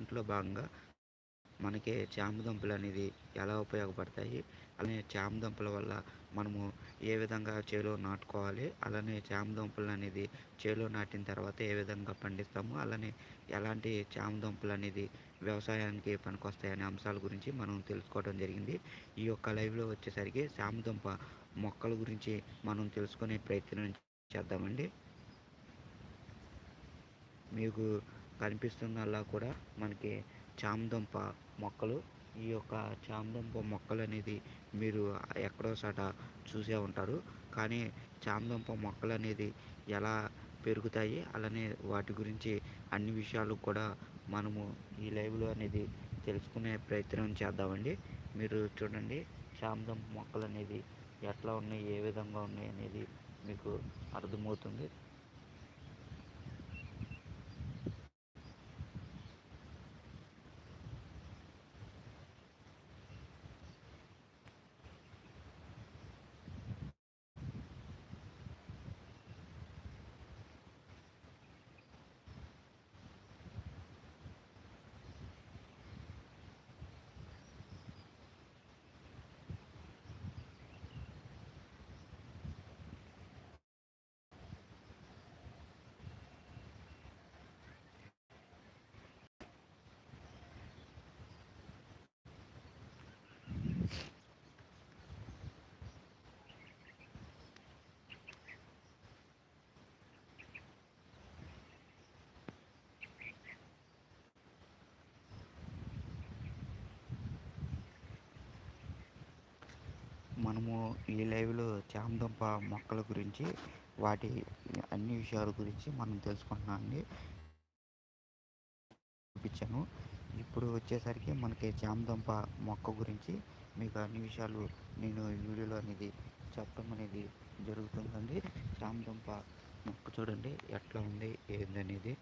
దాంట్లో భాగంగా మనకి చామ దుంపలు అనేది ఎలా ఉపయోగపడతాయి అలానే చామ దుంపల వల్ల మనము ఏ విధంగా చేలో నాటుకోవాలి అలానే చామ దుంపలు అనేది చేలో నాటిన తర్వాత ఏ విధంగా పండిస్తాము అలానే ఎలాంటి చామ దుంపలు అనేది వ్యవసాయానికి పనికొస్తాయి అనే అంశాల గురించి మనం తెలుసుకోవడం జరిగింది. ఈ యొక్క లైవ్లో వచ్చేసరికి చామ దుంప మొక్కల గురించి మనం తెలుసుకునే ప్రయత్నం చేద్దామండి. మీకు కనిపిస్తున్నలా కూడా మనకి చామదుంప మొక్కలు. ఈ యొక్క చామదుంప మొక్కలు అనేది మీరు ఎక్కడో చోట చూసే ఉంటారు. కానీ చామదుంప మొక్కలు అనేది ఎలా పెరుగుతాయి? అలానే వాటి గురించి అన్ని విషయాలు కూడా మనము ఈ లైవ్లో అనేది తెలుసుకునే ప్రయత్నం చేద్దామండి. మీరు చూడండి చామదుంప మొక్కలు అనేది ఎట్లా ఉన్నాయి? ఏ విధంగా ఉన్నాయి? అనేది మీకు అర్థమవుతుంది. మనము ఈ లైవ్లో చామదుంప మొక్కల గురించి వాటి అన్ని విషయాల గురించి మనం తెలుసుకుంటున్నాం అండి. చూపించాను. ఇప్పుడు వచ్చేసరికి మనకి చామదుంప మొక్క గురించి మీకు అన్ని విషయాలు నేను ఈ వీడియోలో అనేది చెప్పడం అనేది జరుగుతుందండి. చామదుంప మొక్క చూడండి ఎట్లా ఉంది ఏందనేది.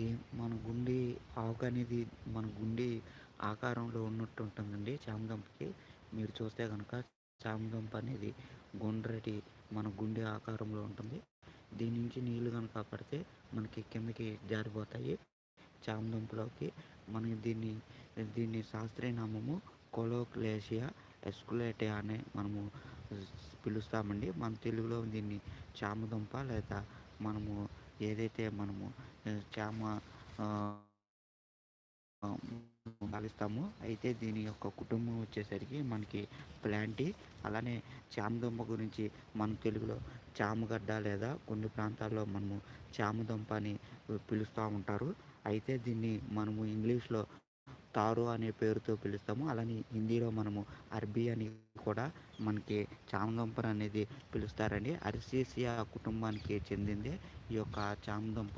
ఇది మన గుండె ఆకు అనేది మన గుండె ఆకారంలో ఉన్నట్టు ఉంటుందండి చామదుంపకి మీరు చూస్తే కనుక చామదుంప అనేది గుండ్రటి మన గుండె ఆకారంలో ఉంటుంది. దీని నుంచి నీళ్ళు కనుక పడితే మనకి కిందకి జారిపోతాయి. చామదుంపలోకి మనం దీన్ని దీన్ని శాస్త్రీయ నామము కొలోక్లేషియా ఎస్కులేటియా అనే మనము పిలుస్తామండి. మన తెలుగులో దీన్ని చామదుంప లేదా మనము ఏదైతే మనము చామ పాలిస్తాము అయితే దీని యొక్క కుటుంబం వచ్చేసరికి మనకి ప్లాంటి అలానే చామదుంప గురించి మన తెలుగులో చామగడ్డ లేదా కొన్ని ప్రాంతాల్లో మనము చామదుంప అని పిలుస్తూ ఉంటారు. అయితే దీన్ని మనము ఇంగ్లీష్లో తారు అనే పేరుతో పిలుస్తాము. అలానే హిందీలో మనము అరబీ అని కూడా మనకి చామదుంప అనేది పిలుస్తారండి. అరిసీసియా కుటుంబానికి చెందింది ఈ యొక్క చామదుంప.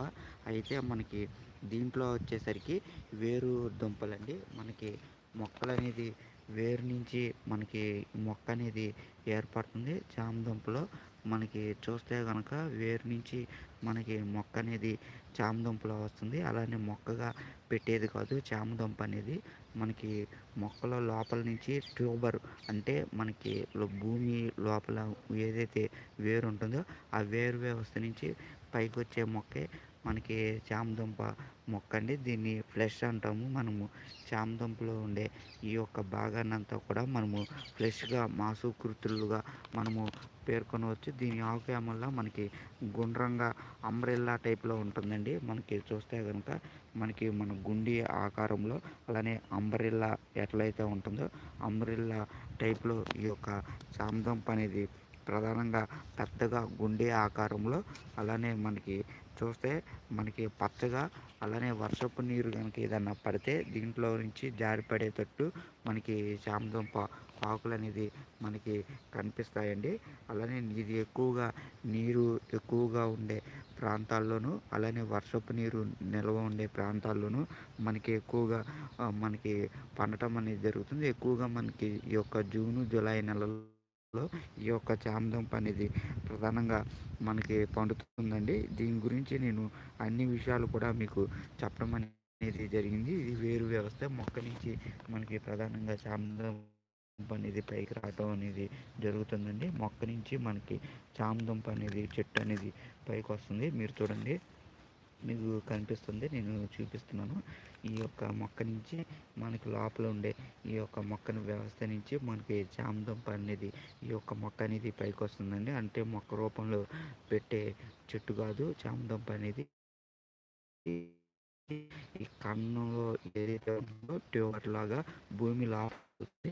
అయితే మనకి దీంట్లో వచ్చేసరికి వేరు దుంపలండి. మనకి మొక్కలు అనేది వేరు నుంచి మనకి మొక్క అనేది ఏర్పడుతుంది. చామదుంపలో మనకి చూస్తే కనుక వేరు నుంచి మనకి మొక్క అనేది చామదుంపలో వస్తుంది. అలానే మొక్కగా పెట్టేది కాదు. చామదుంప అనేది మనకి మొక్కల లోపల నుంచి ట్యూబర్ అంటే మనకి భూమి లోపల ఏదైతే వేరు ఉంటుందో ఆ వేరు వ్యవస్థ నుంచి పైకి వచ్చే మొక్కే మనకి చామదుంప మొక్క అండి. దీన్ని ఫ్లెష్ అంటాము. మనము చామదుంపలో ఉండే ఈ యొక్క భాగాన్ని అంతా కూడా మనము ఫ్లెష్గా మాసుకృతులుగా మనము పేర్కొనవచ్చు. దీని ఆకుయం వల్ల మనకి గుండ్రంగా అంబ్రెల్లా టైప్లో ఉంటుందండి. మనకి చూస్తే కనుక మనకి మన గుండి ఆకారంలో అలానే అంబ్రెల్లా ఎట్లయితే ఉంటుందో అంబ్రెల్లా టైప్లో ఈ యొక్క చామదంప అనేది ప్రధానంగా పెద్దగా గుండె ఆకారంలో అలానే మనకి చూస్తే మనకి పచ్చగా అలానే వర్షపు నీరు కనుక ఏదన్నా పడితే దీంట్లో నుంచి జారిపడేటట్టు మనకి చామదుంప ఆకులు అనేది మనకి కనిపిస్తాయండి. అలానే ఇది ఎక్కువగా నీరు ఎక్కువగా ఉండే ప్రాంతాల్లోనూ అలానే వర్షపు నీరు నిల్వ ఉండే ప్రాంతాల్లోనూ మనకి ఎక్కువగా మనకి పండటం అనేది జరుగుతుంది. ఎక్కువగా మనకి ఈ యొక్క జూను జూలై ఈ యొక్క చామదుంప అనేది ప్రధానంగా మనకి పండుతుందండి. దీని గురించి నేను అన్ని విషయాలు కూడా మీకు చెప్పడం అనేది జరిగింది. ఇది వేరు వ్యవస్థ. మొక్క నుంచి మనకి ప్రధానంగా చామదుంప అనేది పైకి రావటం అనేది జరుగుతుందండి. మొక్క నుంచి మనకి చామదుంప అనేది చెట్టు అనేది పైకి వస్తుంది. మీరు చూడండి. మీకు కనిపిస్తుంది. నేను చూపిస్తున్నాను. ఈ యొక్క మొక్క నుంచి మనకి లోపల ఉండే ఈ యొక్క మొక్కని వ్యవస్థ నుంచి మనకి జామదుంప అనేది ఈ యొక్క మొక్క అనేది పైకి వస్తుందండి అంటే మొక్క రూపంలో పెట్టే చెట్టు కాదు. జామదుంప అనేది ఈ కన్నంలో ఏదైతే ఉందో ట్యూబర్ లాగా భూమి లోపల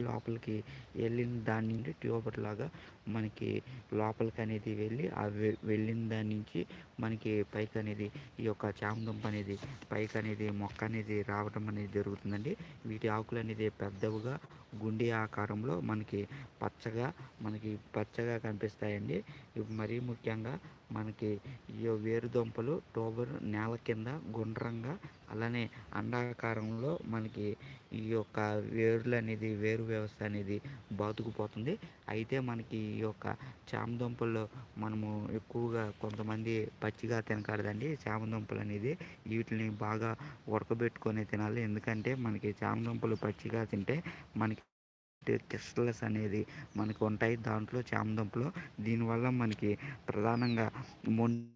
లోపలికి వెళ్ళిన దాని నుండి ట్యూబర్ లాగా మనకి లోపలికి అనేది వెళ్ళి ఆ వెళ్ళిన దాని నుంచి మనకి పైకి అనేది ఈ యొక్క చామదుంప అనేది పైకి అనేది మొక్క అనేది రావడం అనేది జరుగుతుందండి. వీటి ఆకులు అనేది పెద్దవిగా గుండి ఆకారంలో మనకి పచ్చగా మనకి పచ్చగా కనిపిస్తాయండి. ఇవి మరీ ముఖ్యంగా మనకి ఈ వేరుదుంపలు టోబర్ నేల కింద గుండ్రంగా అలానే అండాకారంలో మనకి ఈ యొక్క వేర్లు అనేది వేరు వ్యవస్థ అనేది బాతుకుపోతుంది. అయితే మనకి ఈ యొక్క చామదుంపల్లో మనము ఎక్కువగా కొంతమంది పచ్చిగా తినకూడదండి. చామదుంపలు అనేది వీటిని బాగా ఉడకబెట్టుకొని తినాలి. ఎందుకంటే మనకి చామదుంపలు పచ్చిగా తింటే మనకి క్రిస్టల్స్ అనేది మనకు ఉంటాయి. దాంట్లో చామదుంపలు దీనివల్ల మనకి ప్రధానంగా మొండి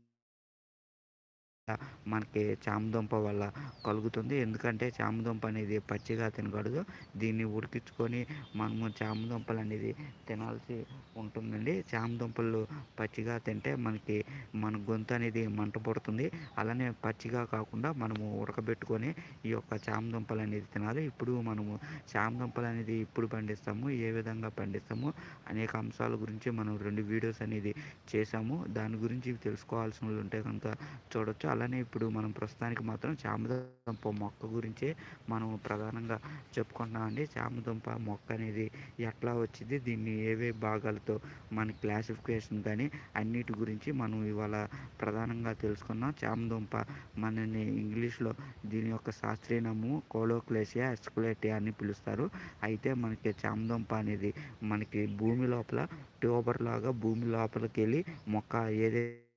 మనకి చామదుంప వల్ల కలుగుతుంది. ఎందుకంటే చామదుంప అనేది పచ్చిగా తినకూడదు. దీన్ని ఉడికించుకొని మనము చామదుంపలు అనేది తినాల్సి ఉంటుందండి. చామదుంపలు పచ్చిగా తింటే మనకి మన గొంతు అనేది మంట పడుతుంది. అలానే పచ్చిగా కాకుండా మనము ఉడకబెట్టుకొని ఈ యొక్క చామదుంపలు అనేది తినాలి. ఇప్పుడు మనము చామదుంపలు అనేది ఇప్పుడు పండిస్తాము? ఏ విధంగా పండిస్తాము? అనేక అంశాల గురించి మనం రెండు వీడియోస్ అనేది చేసాము దాని గురించి తెలుసుకోవాల్సిన ఉంటే కనుక చూడొచ్చు. అలానే ఇప్పుడు మనం ప్రస్తుతానికి మాత్రం చామదుంప మొక్క గురించే మనం ప్రధానంగా చెప్పుకుంటున్నామండి చామదుంప మొక్క అనేది ఎట్లా వచ్చింది దీన్ని ఏవే భాగాలతో మన క్లాసిఫికేషన్ కానీ అన్నిటి గురించి మనం ఇవాళ ప్రధానంగా తెలుసుకున్నాం. చామదుంప మనని ఇంగ్లీష్లో దీని యొక్క శాస్త్రీయ నామము కోలోక్లేసియా ఎస్కులేటియా అని పిలుస్తారు. అయితే మనకి చామదుంప అనేది మనకి భూమి లోపల ట్యూబర్ లాగా భూమి లోపలికి వెళ్ళి మొక్క ఏదైతే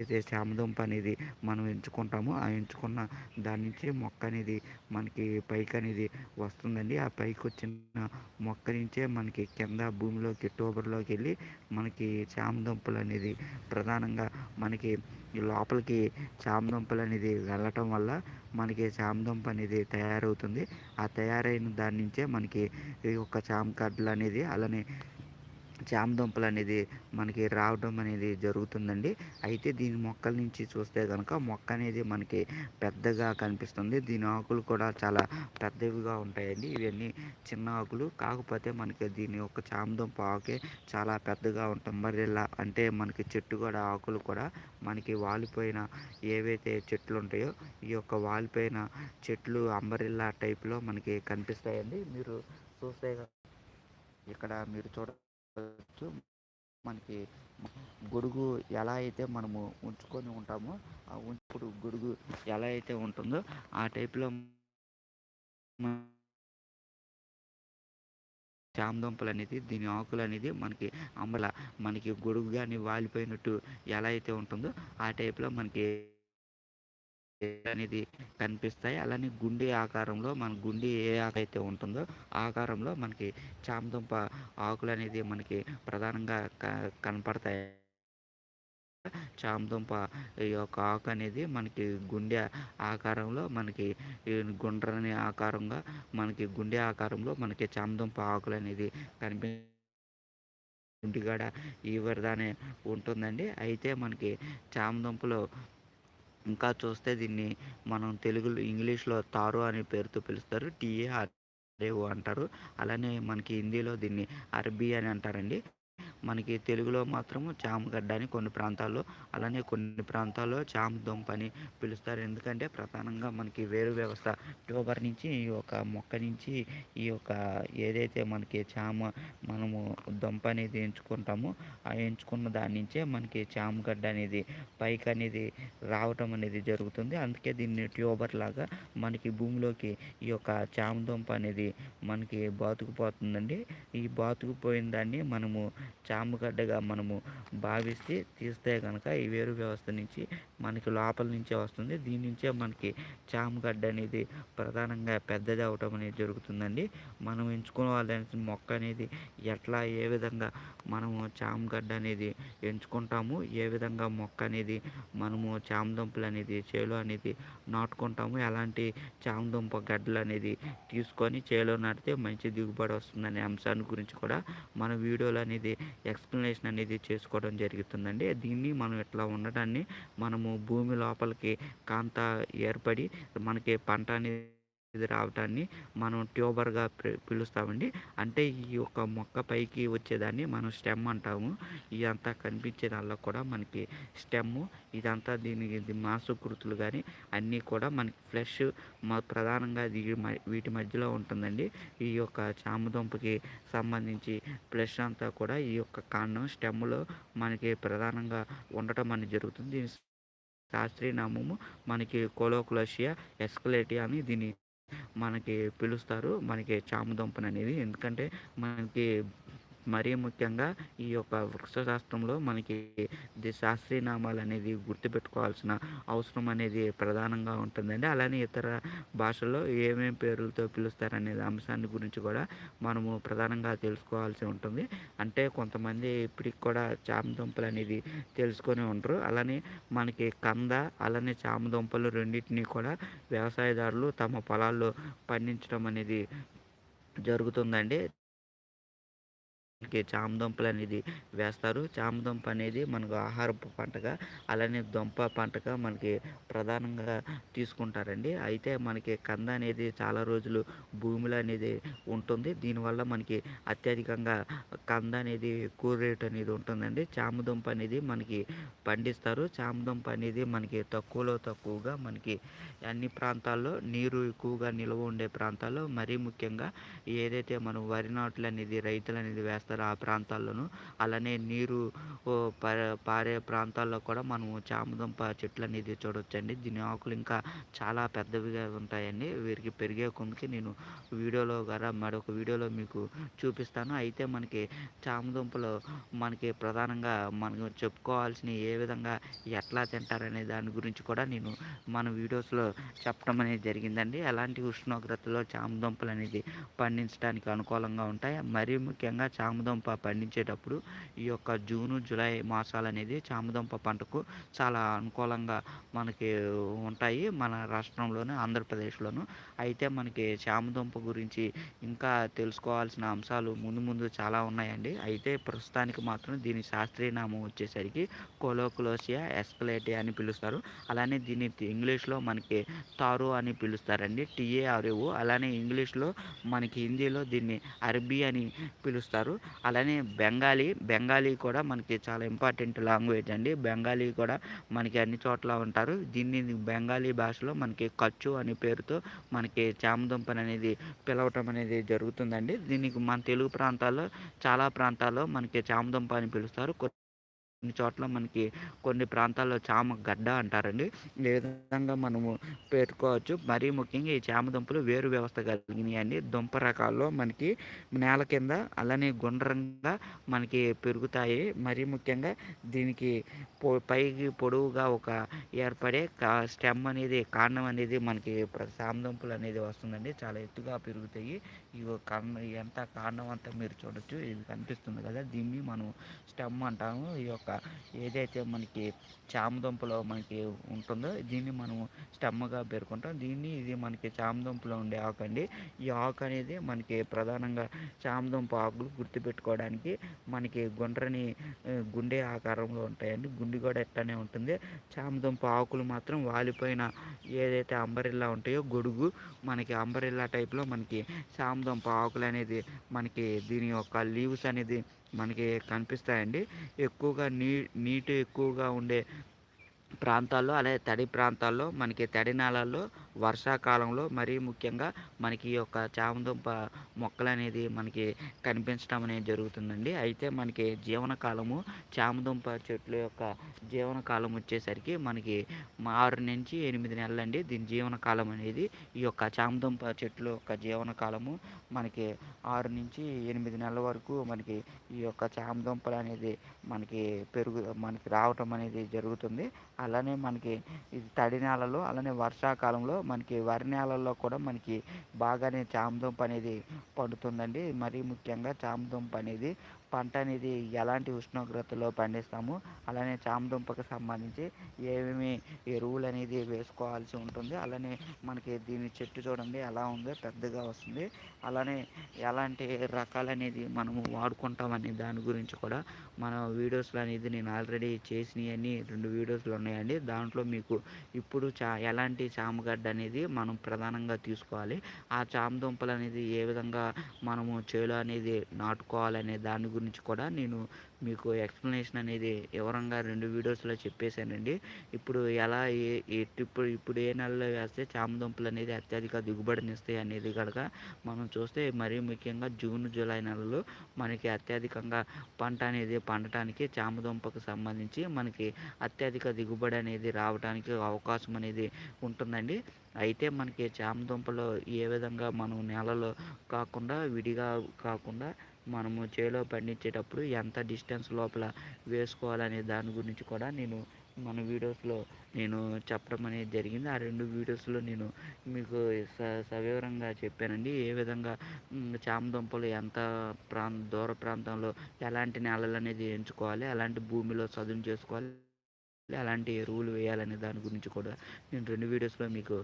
అయితే శామదుంప అనేది మనం ఎంచుకుంటామో ఆ ఎంచుకున్న దాని నుంచి మొక్క అనేది మనకి పైకి అనేది వస్తుందండి. ఆ పైకి వచ్చిన మొక్క నుంచే మనకి కింద భూమిలోకి ట్యూబర్లోకి వెళ్ళి మనకి చామదుంపలు అనేది ప్రధానంగా మనకి లోపలికి చామదుంపలు అనేది వెళ్ళటం వల్ల మనకి చామదుంప అనేది తయారవుతుంది. ఆ తయారైన దాని నుంచే మనకి ఈ యొక్క చామకడ్లు అనేది అలానే చామదుంపలు అనేది మనకి రావడం అనేది జరుగుతుందండి. అయితే దీని మొక్కల నుంచి చూస్తే కనుక మొక్క అనేది మనకి పెద్దగా కనిపిస్తుంది. దీని ఆకులు కూడా చాలా పెద్దవిగా ఉంటాయండి. ఇవన్నీ చిన్న ఆకులు. కాకపోతే మనకి దీని యొక్క చామదుంప ఆకే చాలా పెద్దగా ఉంటుంది మరి ఇలా అంటే మనకి చెట్టు కూడా ఆకులు కూడా మనకి వాలిపోయిన ఏవైతే చెట్లు ఉంటాయో ఈ యొక్క వాలిపోయిన చెట్లు అంబరిల్లా టైప్లో మనకి కనిపిస్తాయండి. మీరు చూస్తే ఇక్కడ మీరు చూడ వచ్చు మనకి గొడుగు ఎలా అయితే మనము ఉంచుకొని ఉంటామో ఆ ఉంచుకుడు గొడుగు ఎలా అయితే ఉంటుందో ఆ టైప్లో చామదుంపలు అనేది దీని ఆకులు అనేది మనకి అమ్మల మనకి గొడుగు కానీ వాలిపోయినట్టు ఎలా అయితే ఉంటుందో ఆ టైప్లో మనకి అనేది కనిపిస్తాయి. అలానే గుండె ఆకారంలో మన గుండె ఏ ఆకైతే ఉంటుందో ఆకారంలో మనకి చామదుంప ఆకులు అనేది మనకి ప్రధానంగా కనపడతాయి. చామదుంప ఈ యొక్క ఆకు అనేది మనకి గుండె ఆకారంలో మనకి గుండ్రని ఆకారంగా మనకి గుండె ఆకారంలో మనకి చామదుంప ఆకులు అనేది కనిపి ఇంటికాడ ఈ వరదానే ఉంటుందండి. అయితే మనకి చామదుంపలో ఇంకా చూస్తే దీన్ని మనం తెలుగులో ఇంగ్లీష్లో తారు అనే పేరుతో పిలుస్తారు. టీఏఆర్ అంటారు. అలానే మనకి హిందీలో దీన్ని అరబీ అని అంటారండి. మనకి తెలుగులో మాత్రము చామగడ్డ అని కొన్ని ప్రాంతాల్లో అలానే కొన్ని ప్రాంతాల్లో చామ దుంప అని పిలుస్తారు. ఎందుకంటే ప్రధానంగా మనకి వేరు వ్యవస్థ. ట్యూబర్ నుంచి ఈ యొక్క మొక్క నుంచి ఈ యొక్క ఏదైతే మనకి చామ మనము దుంప అనేది ఎంచుకుంటామో ఆ ఎంచుకున్న దాని నుంచే మనకి చామగడ్డ అనేది పైకి అనేది రావటం అనేది జరుగుతుంది. అందుకే దీన్ని ట్యూబర్ లాగా మనకి భూమిలోకి ఈ యొక్క చామ దుంప అనేది మనకి బాతుకుపోతుందండి. ఈ బాతుకుపోయిన దాన్ని మనము చామగడ్డగా మనము భావిస్తే తీస్తే కనుక ఈ వేరు వ్యవస్థ నుంచి మనకి లోపల నుంచే వస్తుంది. దీని నుంచే మనకి చామగడ్డ అనేది ప్రధానంగా పెద్దది అవటం అనేది జరుగుతుందండి. మనం ఎంచుకోవాల్సిన మొక్క అనేది ఎట్లా ఏ విధంగా మనము చామగడ్డ అనేది ఎంచుకుంటాము ఏ విధంగా మొక్క అనేది మనము చామదుంపలు అనేది చేలో అనేది నాటుకుంటాము ఎలాంటి చామదుంప గడ్డలు అనేది తీసుకొని చేలో నాటితే మంచి దిగుబడి వస్తుందనే అంశాన్ని గురించి కూడా మన వీడియోలు అనేది ఎక్స్ప్లెనేషన్ అనేది చేసుకోవడం జరుగుతుందండి. దీన్ని మనం ఇట్లా ఉండటాన్ని మనము భూమి లోపలికి కాంత ఏర్పడి మనకి పంట అనేది రావటాన్ని మనం ట్యూబర్గా పిలుస్తామండి. అంటే ఈ యొక్క మొక్క పైకి వచ్చేదాన్ని మనం స్టెమ్ అంటాము. ఇదంతా కనిపించేదాల్లో కూడా మనకి స్టెమ్ ఇదంతా దీనికి ఇది మాంసకృతులు కానీ అన్నీ కూడా మనకి ఫ్లెష్ ప్రధానంగా వీటి మధ్యలో ఉంటుందండి. ఈ యొక్క చామదుంపకి సంబంధించి ఫ్లెష్ అంతా కూడా ఈ యొక్క కాండం స్టెమ్లో మనకి ప్రధానంగా ఉండటం అనేది జరుగుతుంది. శాస్త్రీయ నామము మనకి కోలోకులషియా ఎస్కలేటియా అని దీని మనకి పిలుస్తారు. మనకి చామదుంపని అనేది. ఎందుకంటే మనకి మరీ ముఖ్యంగా ఈ యొక్క వృక్షశాస్త్రంలో మనకి శాస్త్రీయ నామాలు అనేది గుర్తుపెట్టుకోవాల్సిన అవసరం అనేది ప్రధానంగా ఉంటుందండి. అలానే ఇతర భాషల్లో ఏమేమి పేర్లతో పిలుస్తారనే అంశాన్ని గురించి కూడా మనము ప్రధానంగా తెలుసుకోవాల్సి ఉంటుంది. అంటే కొంతమంది ఇప్పటికి కూడా చామదుంపలు అనేది తెలుసుకొని ఉంటారు అలానే మనకి కంద అలానే చామదుంపలు రెండింటినీ కూడా వ్యవసాయదారులు తమ పొలాల్లో పండించడం అనేది జరుగుతుందండి. చామ దుంపలు అనేది వేస్తారు. చామ దుంప అనేది మనకు ఆహారపు పంటగా అలానే దుంప పంటగా మనకి ప్రధానంగా తీసుకుంటారండి. అయితే మనకి కంద అనేది చాలా రోజులు భూమిలో అనేది ఉంటుంది. దీనివల్ల మనకి అత్యధికంగా కంద అనేది ఎక్కువ రేట్ అనేది ఉంటుందండి. చామదుంప అనేది మనకి పండిస్తారు. చామ దుంప అనేది మనకి తక్కువలో తక్కువగా మనకి అన్ని ప్రాంతాల్లో నీరు ఎక్కువగా నిల్వ ఉండే ప్రాంతాల్లో మరీ ముఖ్యంగా ఏదైతే మనం వరి నాట్లు అనేది రైతులు అనేది వేస్తారు ఆ ప్రాంతాల్లోనూ. అలానే నీరు పారే ప్రాంతాల్లో కూడా మనము చామదుంప చెట్లు అనేది చూడవచ్చండి దీని ఆకులు ఇంకా చాలా పెద్దవిగా ఉంటాయండి. వీరికి పెరిగే కొందుకి నేను వీడియోలో గారా మరొక వీడియోలో మీకు చూపిస్తాను. అయితే మనకి చామదుంపలు మనకి ప్రధానంగా మనకు చెప్పుకోవాల్సిన ఏ విధంగా ఎట్లా తింటారనే దాని గురించి కూడా నేను మన వీడియోస్లో చెప్పడం అనేది జరిగిందండి. ఎలాంటి ఉష్ణోగ్రతలో చామదుంపలు అనేది పండించడానికి అనుకూలంగా ఉంటాయి. మరీ ముఖ్యంగా చామ చామదుంప పండించేటప్పుడు ఈ యొక్క జూను జూలై మాసాలు అనేది చామదుంప పంటకు చాలా అనుకూలంగా మనకి ఉంటాయి మన రాష్ట్రంలోను ఆంధ్రప్రదేశ్లోను. అయితే మనకి చామదుంప గురించి ఇంకా తెలుసుకోవాల్సిన అంశాలు ముందు ముందు చాలా ఉన్నాయండి. అయితే ప్రస్తుతానికి మాత్రం దీని శాస్త్రీయ నామం వచ్చేసరికి కోలోకులోసియా ఎస్కలేటియా అని పిలుస్తారు. అలానే దీన్ని ఇంగ్లీష్లో మనకి తారు అని పిలుస్తారండి. టీఏఆర్ఓ అలానే ఇంగ్లీష్లో మనకి హిందీలో దీన్ని అరబీ అని పిలుస్తారు. అలానే బెంగాలీ బెంగాలీ కూడా మనకి చాలా ఇంపార్టెంట్ లాంగ్వేజ్ అండి. బెంగాలీ కూడా మనకి అన్ని చోట్ల ఉంటారు. దీన్ని బెంగాలీ భాషలో మనకి ఖర్చు అనే పేరుతో మనకి చామదుంపని అనేది పిలవటం అనేది జరుగుతుందండి. దీనికి మన తెలుగు ప్రాంతాల్లో చాలా ప్రాంతాల్లో మనకి చామదుంప అని పిలుస్తారు. కొన్ని చోట్ల మనకి కొన్ని ప్రాంతాల్లో చామ గడ్డ అంటారండి. ఏ విధంగా మనము పెట్టుకోవచ్చు మరీ ముఖ్యంగా ఈ చామ దుంపలు వేరు వ్యవస్థ కలిగినాయి అండి దుంప రకాల్లో మనకి నేల కింద అలానే గుండ్రంగా మనకి పెరుగుతాయి. మరీ ముఖ్యంగా దీనికి పొ పైకి పొడవుగా ఒక ఏర్పడే కా స్టెమ్ అనేది కాండం అనేది మనకి చామ దుంపలు అనేది వస్తుందండి. చాలా ఎత్తుగా పెరుగుతాయి. ఈ కాండం ఎంత కాండం అంతా మీరు చూడొచ్చు. ఇది కనిపిస్తుంది కదా. దీన్ని మనం స్టెమ్ అంటాము. ఈ యొక్క ఏదైతే మనకి చామదుంపలో మనకి ఉంటుందో దీన్ని మనము స్టమ్గా పేర్కొంటాం. దీన్ని ఇది మనకి చామదుంపలో ఉండే ఆకు అండి. ఈ ఆకు అనేది మనకి ప్రధానంగా చామదుంప ఆకులు గుర్తుపెట్టుకోవడానికి మనకి గుండ్రని గుండె ఆకారంలో ఉంటాయండి. గుండె కూడా ఎట్లానే ఉంటుంది. చామదుంప ఆకులు మాత్రం వాలిపోయిన ఏదైతే అంబరిల్లా ఉంటాయో గొడుగు మనకి అంబరిల్లా టైప్లో మనకి చామదుంప ఆకులు అనేది మనకి దీని యొక్క లీవ్స్ అనేది మనకి కనిపిస్తాయండి. ఎక్కువగా నీ నీటి ఎక్కువగా ఉండే ప్రాంతాల్లో అలాగే తడి ప్రాంతాల్లో మనకి తడి నేలల్లో వర్షాకాలంలో మరీ ముఖ్యంగా మనకి ఈ యొక్క చామదుంప మొక్కలు అనేది మనకి కనిపించడం అనేది జరుగుతుందండి. అయితే మనకి జీవనకాలము చామదుంప చెట్ల యొక్క జీవనకాలం వచ్చేసరికి మనకి ఆరు నుంచి ఎనిమిది నెలలండి. దీని జీవనకాలం అనేది ఈ యొక్క చామదుంప చెట్ల యొక్క జీవనకాలము మనకి ఆరు నుంచి ఎనిమిది నెలల వరకు మనకి ఈ యొక్క చామదుంపలు అనేది మనకి పెరుగు మనకి రావటం అనేది జరుగుతుంది. అలానే మనకి ఇది తడి నేలలో అలానే వర్షాకాలంలో మనకి వరి నేలల్లో కూడా మనకి బాగానే చామదుంప అనేది పండుతుందండి. మరీ ముఖ్యంగా చామదుంప అనేది పంట అనేది ఎలాంటి ఉష్ణోగ్రతలో పండిస్తాము అలానే చామదుంపకు సంబంధించి ఏమేమి ఎరువులు అనేది వేసుకోవాల్సి ఉంటుంది అలానే మనకి దీని చెట్టు చూడండి ఎలా ఉందో పెద్దగా వస్తుంది అలానే ఎలాంటి రకాలు అనేది మనము వాడుకుంటాం అనే దాని గురించి కూడా మన వీడియోస్లో అనేది నేను ఆల్రెడీ చేసినవన్నీ రెండు వీడియోస్లు ఉన్నాయండి దాంట్లో మీకు ఇప్పుడు చా ఎలాంటి చామగడ్డ అనేది మనం ప్రధానంగా తీసుకోవాలి ఆ చామదుంపలు అనేది ఏ విధంగా మనము చేలో అనేది నాటుకోవాలనే దాని గురించి కూడా నేను మీకు ఎక్స్ప్లెనేషన్ అనేది వివరంగా రెండు వీడియోస్లో చెప్పేశానండి. ఇప్పుడు ఎలా ఏ ఇప్పుడు ఇప్పుడు ఏ నెలలో వేస్తే చామ దుంపలు అనేది అత్యధిక దిగుబడినిస్తాయి అనేది కనుక మనం చూస్తే మరీ ముఖ్యంగా జూన్ జూలై నెలలో మనకి అత్యధికంగా పంట అనేది పండటానికి చామదుంపకు సంబంధించి మనకి అత్యధిక దిగుబడి అనేది రావడానికి అవకాశం అనేది ఉంటుందండి. అయితే మనకి చామ దుంపలు ఏ విధంగా మనం నేలలో కాకుండా విడిగా కాకుండా మనము చేలో పండించేటప్పుడు ఎంత డిస్టెన్స్ లోపల వేసుకోవాలనే దాని గురించి కూడా నేను మన వీడియోస్లో నేను చెప్పడం అనేది జరిగింది. ఆ రెండు వీడియోస్లో నేను మీకు స సవివరంగా చెప్పానండి. ఏ విధంగా చామదుంపలు ఎంత ప్రాం దూర ప్రాంతంలో ఎలాంటి నేలలు అనేది ఎంచుకోవాలి ఎలాంటి భూమిలో చదును చేసుకోవాలి ఎలాంటి ఎరువులు వేయాలనే దాని గురించి కూడా నేను రెండు వీడియోస్లో మీకు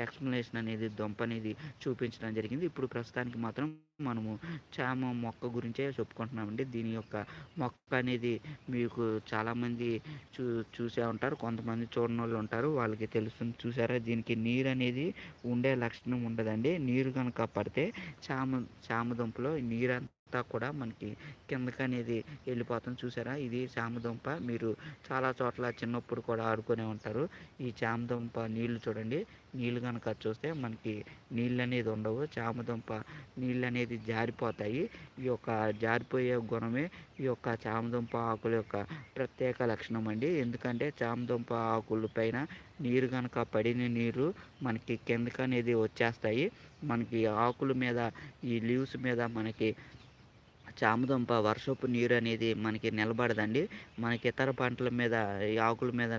ఎక్స్ప్లెనేషన్ అనేది దొంప అనేది చూపించడం జరిగింది. ఇప్పుడు ప్రస్తుతానికి మాత్రం మనము చామ మొక్క గురించే చెప్పుకుంటున్నామండి. దీని యొక్క మొక్క అనేది మీకు చాలామంది చూ చూసే ఉంటారు. కొంతమంది చూడని వాళ్ళు ఉంటారు. వాళ్ళకి తెలుస్తుంది చూసారా? దీనికి నీరు అనేది ఉండే లక్షణం ఉండదండి. నీరు కనుక పడితే చామ చామ దుంపలో నీరు అంతా కూడా మనకి కిందకి అనేది వెళ్ళిపోతుంది. చూసారా? ఇది చామదుంప. మీరు చాలా చోట్ల చిన్నప్పుడు కూడా ఆడుకునే ఉంటారు. ఈ చామదుంప నీళ్ళు చూడండి. నీళ్ళు కనుక చూస్తే మనకి నీళ్ళు అనేది ఉండవు. చామదుంప నీళ్ళు అనేది జారిపోతాయి. ఈ యొక్క జారిపోయే గుణమే ఈ యొక్క చామదుంప ఆకుల యొక్క ప్రత్యేక లక్షణం అండి. ఎందుకంటే చామదుంప ఆకుల పైన నీరు కనుక పడిన నీరు మనకి కిందకి అనేది వచ్చేస్తాయి. మనకి ఆకుల మీద ఈ లీవ్స్ మీద మనకి చామదుంప వర్షపు నీరు అనేది మనకి నిలబడదండి. మనకి ఇతర పంటల మీద ఈ ఆకుల మీద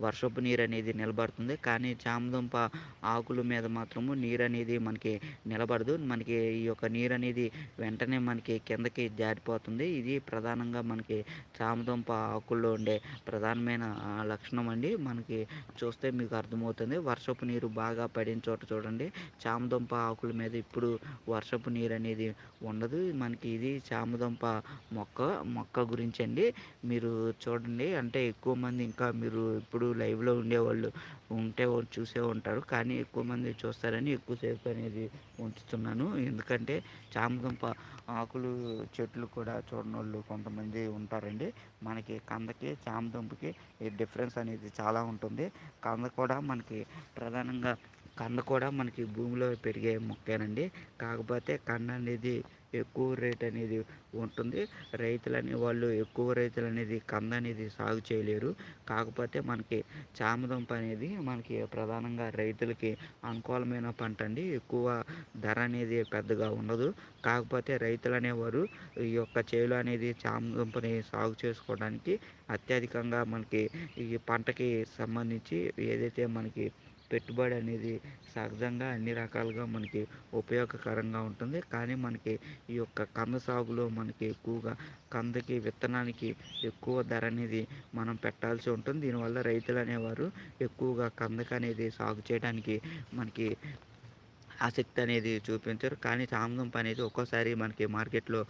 వర్షపు నీరు అనేది నిలబడుతుంది. కానీ చామదుంప ఆకుల మీద మాత్రము నీరు అనేది మనకి నిలబడదు. మనకి ఈ యొక్క నీరు అనేది వెంటనే మనకి కిందకి జారిపోతుంది. ఇది ప్రధానంగా మనకి చామదుంప ఆకుల్లో ఉండే ప్రధానమైన లక్షణం అండి. మనకి చూస్తే మీకు అర్థమవుతుంది. వర్షపు నీరు బాగా పడిన చోట చూడండి. చామదుంప ఆకుల మీద ఇప్పుడు వర్షపు నీరు అనేది ఉండదు. మనకి ఇది చా చామదుంప మొక్క మొక్క గురించి అండి మీరు చూడండి అంటే ఎక్కువ మంది ఇంకా మీరు ఇప్పుడు లైవ్లో ఉండేవాళ్ళు ఉంటే చూసే ఉంటారు. కానీ ఎక్కువ మంది చూస్తారని ఎక్కువసేపు అనేది ఉంచుతున్నాను. ఎందుకంటే చామదుంప ఆకులు చెట్లు కూడా చూడని వాళ్ళు కొంతమంది ఉంటారండి. మనకి కందకి చామదుంపకి డిఫరెన్స్ అనేది చాలా ఉంటుంది. కంద కూడా మనకి ప్రధానంగా కంద కూడా మనకి భూమిలో పెరిగే మొక్కేనండి. కాకపోతే కంద అనేది ఎక్కువ రేట్ అనేది ఉంటుంది. రైతులని వాళ్ళు ఎక్కువ రైతులు అనేది కంద అనేది సాగు చేయలేరు. కాకపోతే మనకి చామదుంప అనేది మనకి ప్రధానంగా రైతులకి అనుకూలమైన పంట అండి. ఎక్కువ ధర అనేది పెద్దగా ఉండదు. కాకపోతే రైతులు అనేవారు ఈ యొక్క చేలు అనేది చామదుంపని సాగు చేసుకోవడానికి అత్యధికంగా మనకి ఈ పంటకి సంబంధించి ఏదైతే మనకి పెట్టుబడి అనేది సహజంగా అన్ని రకాలుగా మనకి ఉపయోగకరంగా ఉంటుంది. కానీ మనకి ఈ యొక్క కంద సాగులో మనకి ఎక్కువగా కందకి విత్తనానికి ఎక్కువ ధర అనేది మనం పెట్టాల్సి ఉంటుంది. దీనివల్ల రైతులు అనేవారు ఎక్కువగా కందక అనేది సాగు చేయడానికి మనకి ఆసక్తి అనేది చూపించరు. కానీ చామదుంప అనేది ఒక్కోసారి మనకి మార్కెట్లో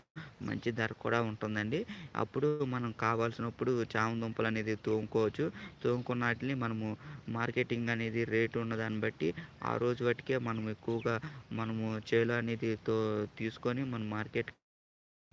మంచి ధర కూడా ఉంటుందండి. అప్పుడు మనం కావాల్సినప్పుడు చామదుంపలు అనేది తోముకోవచ్చు. తోముకున్న వాటిని మనము మార్కెటింగ్ అనేది రేటు ఉన్న దాన్ని బట్టి ఆ రోజు వాటికే మనం ఎక్కువగా మనము చేలో అనేది తో తీసుకొని మనం మార్కెట్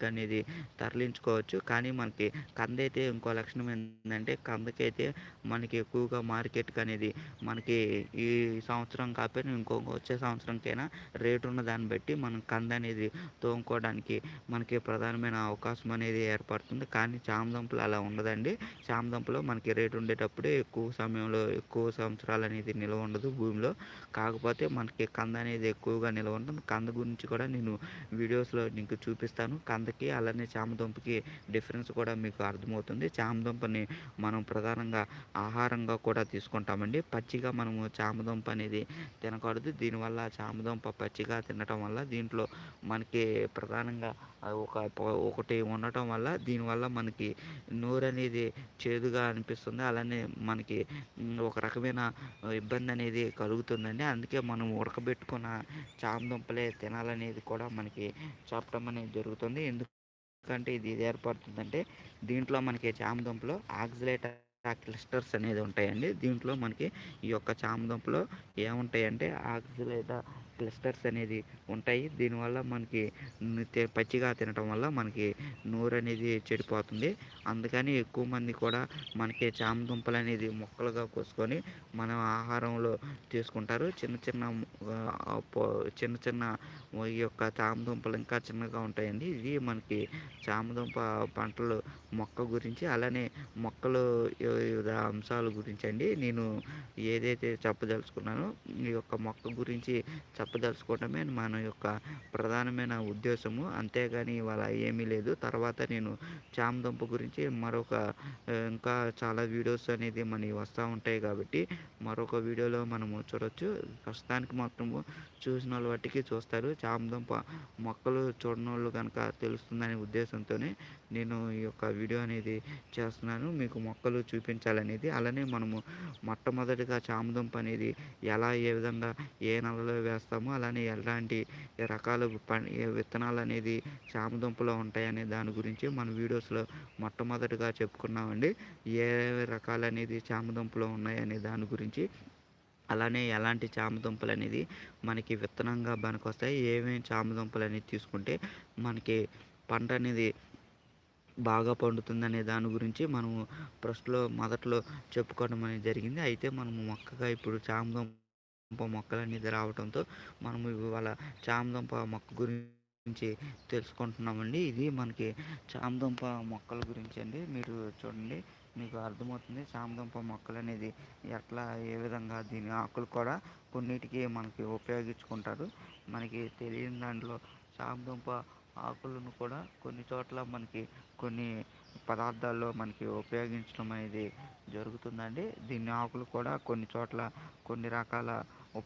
అనేది తరలించుకోవచ్చు. కానీ మనకి కంద అయితే ఇంకో లక్షణం ఏంటంటే కందకైతే మనకి ఎక్కువగా మార్కెట్కి అనేది మనకి ఈ సంవత్సరం కాకపోయినా ఇంకో వచ్చే సంవత్సరంకైనా రేటు ఉన్న దాన్ని బట్టి మనం కంద అనేది తోముకోవడానికి మనకి ప్రధానమైన అవకాశం అనేది ఏర్పడుతుంది. కానీ చామదంపలు అలా ఉండదండి. చామదంపలో మనకి రేటు ఉండేటప్పుడే ఎక్కువ సమయంలో ఎక్కువ సంవత్సరాలు అనేది నిల్వ ఉండదు భూమిలో. కాకపోతే మనకి కంద అనేది ఎక్కువగా నిల్వ ఉంటుంది. కంద గురించి కూడా నేను వీడియోస్లో నీకు చూపిస్తాను. కంద కందకి అలానే చామదుంపకి డిఫరెన్స్ కూడా మీకు అర్థమవుతుంది. చామదుంపని మనం ప్రధానంగా ఆహారంగా కూడా తీసుకుంటామండి. పచ్చిగా మనము చామదుంప అనేది తినకూడదు. దీనివల్ల చామదుంప పచ్చిగా తినటం వల్ల దీంట్లో మనకి ప్రధానంగా ఒక ఒకటి ఉండటం వల్ల దీనివల్ల మనకి నోరు అనేది చేదుగా అనిపిస్తుంది. అలానే మనకి ఒక రకమైన ఇబ్బంది అనేది కలుగుతుందండి. అందుకే మనం ఉడకబెట్టుకున్న చామదుంపలే తినాలనేది కూడా మనకి చెప్పడం అనేది జరుగుతుంది. ఎందుకంటే ఇది ఇది ఏర్పడుతుందంటే దీంట్లో మనకి చామదుంపలో ఆక్సిలేటర్ క్లిస్టర్స్ అనేది ఉంటాయండి. దీంట్లో మనకి ఈ యొక్క చామదుంపలో ఏముంటాయంటే ఆక్సిలేటర్ క్లిస్టర్స్ అనేది ఉంటాయి. దీనివల్ల మనకి పచ్చిగా తినటం వల్ల మనకి నోరు అనేది చెడిపోతుంది. అందుకని ఎక్కువ మంది కూడా మనకి చామ దుంపలు అనేది మొక్కలుగా కోసుకొని మన ఆహారంలో తీసుకుంటారు. చిన్న చిన్న చిన్న చిన్న ఈ యొక్క చామదుంపలు ఇంకా చిన్నగా ఉంటాయండి. ఇది మనకి చామదుంప పంటలు మొక్క గురించి అలానే మొక్కలు వివిధ అంశాల గురించి అండి. నేను ఏదైతే చెప్పదలుచుకున్నానో ఈ యొక్క మొక్క గురించి చెప్ప చెప్పదలుచుకోవటమే మన యొక్క ప్రధానమైన ఉద్దేశము. అంతేగాని ఇవాళ ఏమీ లేదు. తర్వాత నేను చామదుంప గురించి మరొక ఇంకా చాలా వీడియోస్ అనేది మనకి వస్తూ ఉంటాయి కాబట్టి మరొక వీడియోలో మనము చూడొచ్చు. ప్రస్తుతానికి మాత్రము చూసిన వాళ్ళ వాటికి చూస్తారు. చామదుంప మొక్కలు చూడని వాళ్ళు కనుక తెలుస్తుందనే ఉద్దేశంతోనే నేను ఈ యొక్క వీడియో అనేది చేస్తున్నాను. మీకు మొక్కలు చూపించాలనేది. అలానే మనము మొట్టమొదటిగా చామదుంప అనేది ఎలా ఏ విధంగా ఏ నెలలో వేస్తామో అలానే ఎలాంటి రకాల విత్తనాలు అనేది చామదుంపలో ఉంటాయనే దాని గురించి మన వీడియోస్లో మొట్టమొదటిగా చెప్పుకున్నామండి. ఏ రకాలు అనేది చామదుంపలో ఉన్నాయనే దాని గురించి అలానే ఎలాంటి చామదుంపలు అనేది మనకి విత్తనంగా పనికొస్తాయి ఏమేమి చామదుంపలు అనేది తీసుకుంటే మనకి పంట అనేది బాగా పండుతుందనే దాని గురించి మనము ఫస్ట్లో మొదట్లో చెప్పుకోవడం అనేది జరిగింది. అయితే మనము మొక్కగా ఇప్పుడు చామదుంప మొక్కలు అనేది రావడంతో మనము ఇవాళ చామదుంప మొక్క గురించి తెలుసుకుంటున్నామండి. ఇది మనకి చామదుంప మొక్కల గురించి అండి. మీరు చూడండి మీకు అర్థమవుతుంది చామదుంప మొక్కలు అనేది ఎట్లా ఏ విధంగా దీని ఆకులు కూడా కొన్నిటికి మనకి ఉపయోగించుకుంటారు. మనకి తెలియని దాంట్లో చామదుంప ఆకులను కూడా కొన్ని చోట్ల మనకి కొన్ని పదార్థాల్లో మనకి ఉపయోగించడం అనేది జరుగుతుందండి. దీని ఆకులు కూడా కొన్ని చోట్ల కొన్ని రకాల o